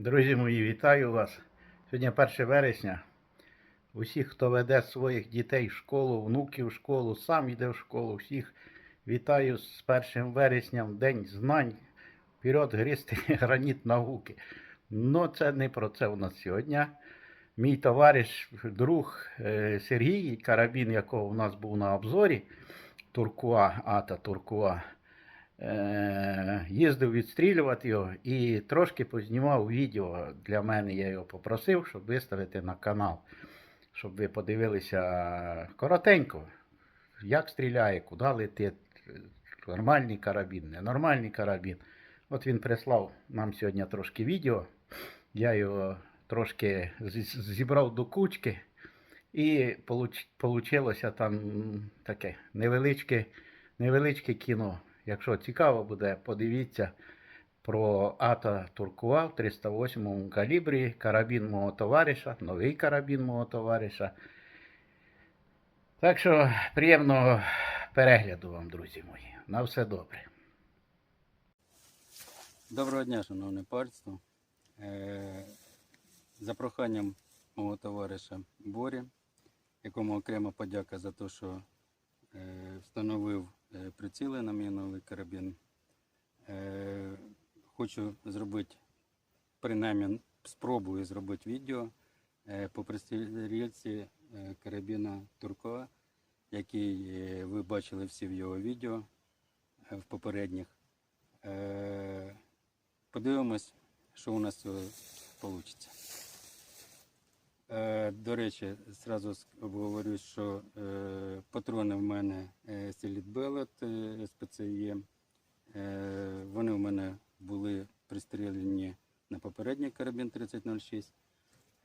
Друзі мої, вітаю вас. Сьогодні 1 вересня. Усіх, хто веде своїх дітей в школу, внуків в школу, сам йде в школу, всіх вітаю з 1 вересням, День знань. Вперед грізти граніт науки. Ну, це не про це у нас сьогодні. Мій товариш, друг е, Сергій, карабін, якого у нас був на обзорі, Туркуа, Ата Туркуа, їздив відстрілювати його і трошки познімав відео для мене. Я його попросив, щоб виставити на канал, щоб ви подивилися коротенько, як стріляє, куди летить. Нормальний карабін, ненормальний карабін. От він прислав нам сьогодні трошки відео. Я його трошки зібрав до кучки. І вийшло там таке невеличке, невеличке кіно. Якщо цікаво буде, подивіться про Ата Туркуа в 308 калібрі, карабін мого товариша, новий карабін мого товариша. Так що приємного перегляду вам, друзі мої. На все добре. Доброго дня, шановне пальство. Е, За проханням мого товариша Борі, якому окрема подяка за те, що е, встановив приціли на мій новий карабін. Е, Хочу зробити, принаймні спробую зробити відео е, по пристрілці е, карабіна Турко, який ви бачили всі в його відео в попередніх. Подивимось, що у нас вийде. Е, до речі, зразу говорю, що е, патрони в мене Bellet е, СПЦЄ. Вони в мене були пристріляні на попередній карабін 3006.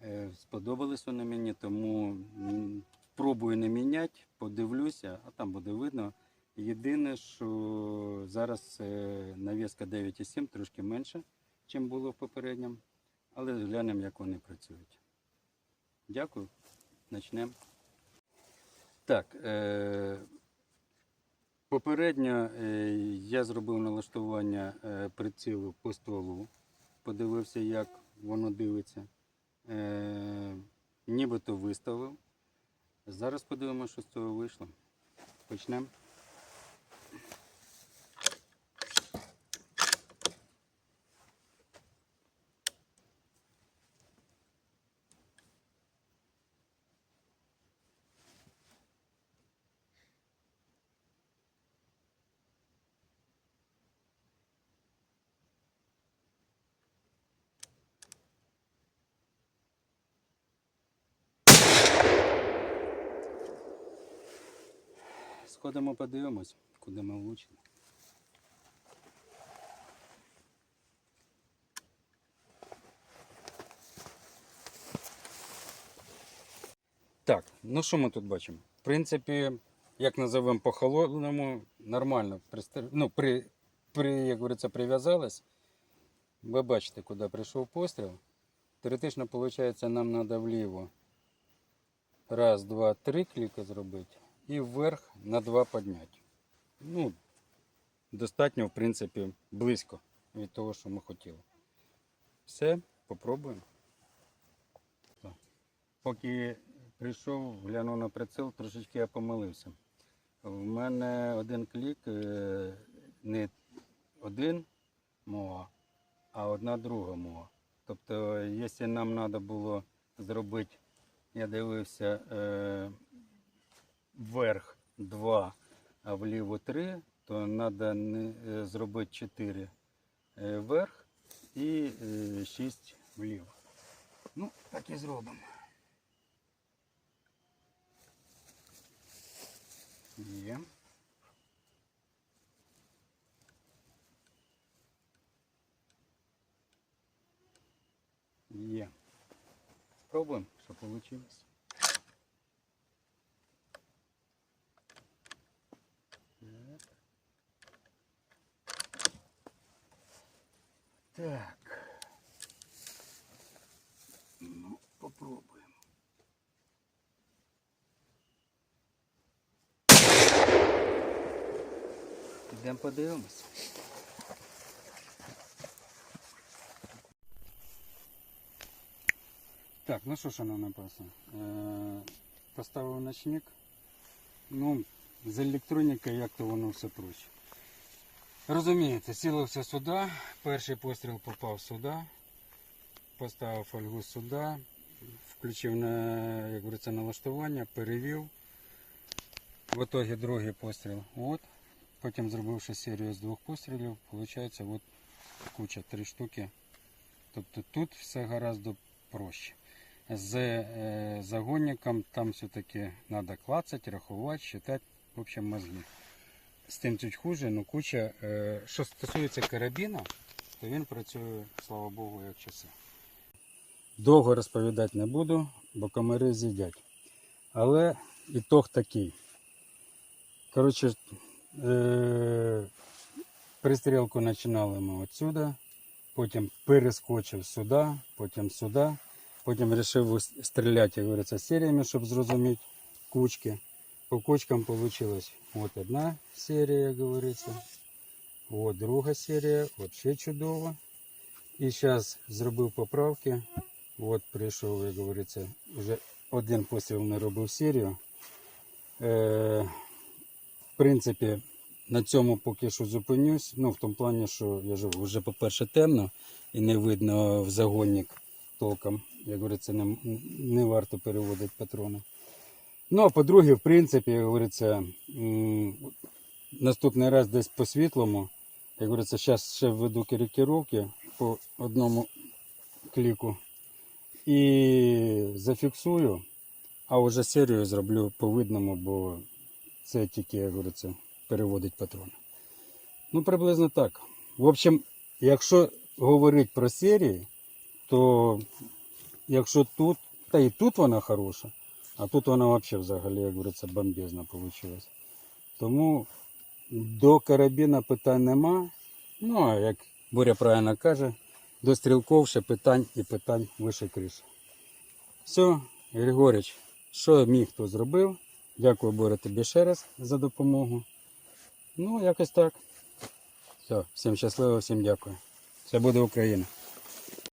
Е, сподобались вони мені, тому м, спробую не міняти, подивлюся, а там буде видно. Єдине, що зараз навіска 9,7 трошки менше, ніж було в попередньому, але глянемо, як вони працюють. Дякую. Почнемо. Так, е, попередньо е, я зробив налаштування е, прицілу по стволу, подивився, як воно дивиться. Е, нібито виставив. Зараз подивимося, що з цього вийшло. Почнемо. Сходимо, подивимось, куди ми влучили. Так, ну що ми тут бачимо? В принципі, як називаємо по холодному, нормально ну, при... При, як говориться, прив'язалась. Ви бачите, куди прийшов постріл. Теоретично, виходить, нам треба вліво. Раз, два, три кліки зробити. І вверх на два підняти. Ну, достатньо, в принципі, близько від того, що ми хотіли. Все, попробуємо. Поки прийшов, глянув на приціл, трошечки я помилився. В мене один клік, е, не один мова, а одна друга мова. Тобто, якщо нам треба було зробити, я дивився е, вверх 2, а вліво 3, то треба зробити 4 е, вверх і е, 6 вліво. Ну, так і зробимо. Є. Є. Спробуємо, що вийшло. Так. Ну, попробуємо. Ідемо подивимось. Так, ну що, шановна паса, е, поставив ночник. Ну, з електронікою як то воно все проще. Розумієте, сілився сюди, перший постріл попав сюди, поставив фольгу сюди, включив на, як говориться, налаштування, перевів. В итоге другий постріл. От. Потім зробивши серію з двох пострілів, виходить от куча, три штуки. Тобто тут все гораздо проще. З е, загонником там все-таки треба клацати, рахувати, считати, в общем, мозги. З тим чуть хуже, ну куча. Е, що стосується карабіна, то він працює, слава Богу, як часи. Довго розповідати не буду, бо комари з'їдять. Але ітог такий. Коротше, е, пристрілку починали ми отсюда, потім перескочив сюди, потім сюди, потім вирішив стріляти, як говориться, серіями, щоб зрозуміти кучки. По кучкам вийшла от одна серія, як говориться, от друга серія, от ще чудово. І зараз зробив поправки. От прийшов, як говориться, вже один постріл не робив серію. Е, в принципі, на цьому поки що зупинюсь. Ну, в тому плані, що я живу вже, по-перше, темно і не видно в загонник толком. Як говориться, не, не варто переводити патрони. Ну, а по-друге, в принципі, як говориться, наступний раз десь по світлому. Як говориться, зараз ще введу корректировки по одному кліку і зафіксую, а вже серію зроблю по видному, бо це тільки, як говориться, переводить патрони. Ну, приблизно так. В общем, якщо говорити про серії, то якщо тут, та і тут вона хороша, а тут вона взагалі взагалі, як говориться, бомбезна вийшла. Тому до карабіна питань нема. Ну, а як Боря правильно каже, до стрілков ще питань і питань вище криші. Все, Григорич, що міг, то зробив. Дякую, Боря, тобі ще раз за допомогу. Ну, якось так. Все, всім щасливо, всім дякую. Це буде Україна.